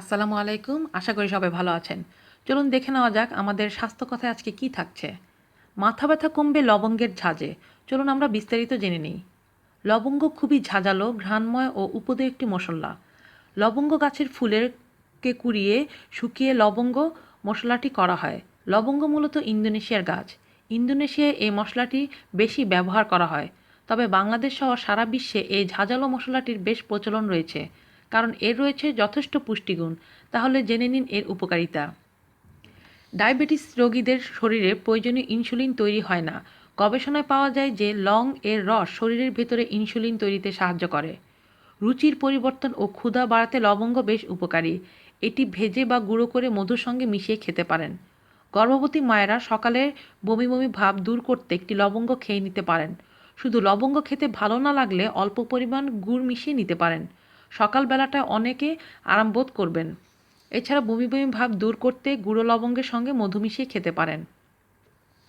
আসসালামু আলাইকুম, আশা করি সবাই ভালো আছেন। চলুন দেখে নেওয়া যাক আমাদের স্বাস্থ্য কথায় আজকে কি থাকছে। মাথা ব্যথা কমবে লবঙ্গের ঝাঁজে। চলুন আমরা বিস্তারিত জেনে নিই। লবঙ্গ খুবই ঝাঁঝালো, ঘ্রাণময় ও উপদেয় একটি মশলা। লবঙ্গ গাছের ফুলের কে কুড়িয়ে শুকিয়ে লবঙ্গ মশলাটি করা হয়। লবঙ্গ মূলত ইন্দোনেশিয়ার গাছ। ইন্দোনেশিয়ায় এই মশলাটি বেশি ব্যবহার করা হয়। তবে বাংলাদেশ সহ সারা বিশ্বে এই ঝাঁঝালো মশলাটির বেশ প্রচলন রয়েছে। কারণ এর রয়েছে যথেষ্ট পুষ্টিগুণ। তাহলে জেনে নিন এর উপকারিতা। ডায়াবেটিস রোগীদের শরীরে প্রয়োজনীয় ইনসুলিন তৈরি হয় না। গবেষণায় পাওয়া যায় যে লং এর রস শরীরের ভেতরে ইনসুলিন তৈরিতে সাহায্য করে। রুচির পরিবর্তন ও ক্ষুধা বাড়াতে লবঙ্গ বেশ উপকারী। এটি ভেজে বা গুঁড়ো করে মধুর সঙ্গে মিশিয়ে খেতে পারেন। গর্ভবতী মায়েরা সকালে বমি বমি ভাব দূর করতে একটি লবঙ্গ খেয়ে নিতে পারেন। শুধু লবঙ্গ খেতে ভালো না লাগলে অল্প পরিমাণ গুড় মিশিয়ে নিতে পারেন। সকালবেলাটায় অনেকে আরাম বোধ করবেন। এছাড়া বমি বমি ভাব দূর করতে গুঁড়ো লবঙ্গের সঙ্গে মধু মিশিয়ে খেতে পারেন।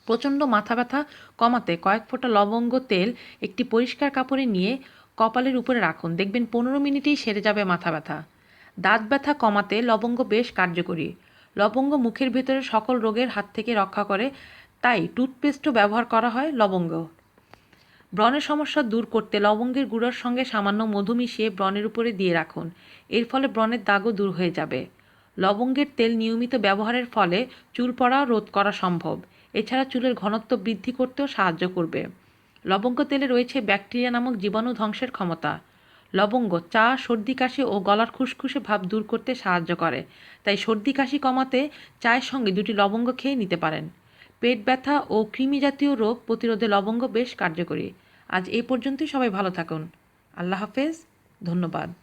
প্রচণ্ড মাথা ব্যথা কমাতে কয়েক ফোঁটা লবঙ্গ তেল একটি পরিষ্কার কাপড়ে নিয়ে কপালের উপরে রাখুন। দেখবেন পনেরো মিনিটেই সেরে যাবে মাথা ব্যথা। দাঁত ব্যথা কমাতে লবঙ্গ বেশ কার্যকরী। লবঙ্গ মুখের ভেতরে সকল রোগের হাত থেকে রক্ষা করে, তাই টুথপেস্টও ব্যবহার করা হয় লবঙ্গ। ব্রণের সমস্যা দূর করতে লবঙ্গের গুঁড়োর সঙ্গে সামান্য মধু মিশিয়ে ব্রণের উপরে দিয়ে রাখুন। এর ফলে ব্রণের দাগও দূর হয়ে যাবে। লবঙ্গের তেল নিয়মিত ব্যবহারের ফলে চুল পড়া রোধ করা সম্ভব। এছাড়া চুলের ঘনত্ব বৃদ্ধি করতেও সাহায্য করবে। লবঙ্গ তেলে রয়েছে ব্যাকটেরিয়া নামক জীবাণু ধ্বংসের ক্ষমতা। লবঙ্গ, চা, সর্দি কাশি ও গলার খুসখুসে ভাব দূর করতে সাহায্য করে। তাই সর্দি কাশি কমাতে চায়ের সঙ্গে দুটি লবঙ্গ খেয়ে নিতে পারেন। পেট ব্যথা ও কৃমি জাতীয় রোগ প্রতিরোধে লবঙ্গ বেশ কার্যকরী। আজ এই পর্যন্তই, সবাই ভালো থাকুন। আল্লাহ হাফেজ, ধন্যবাদ।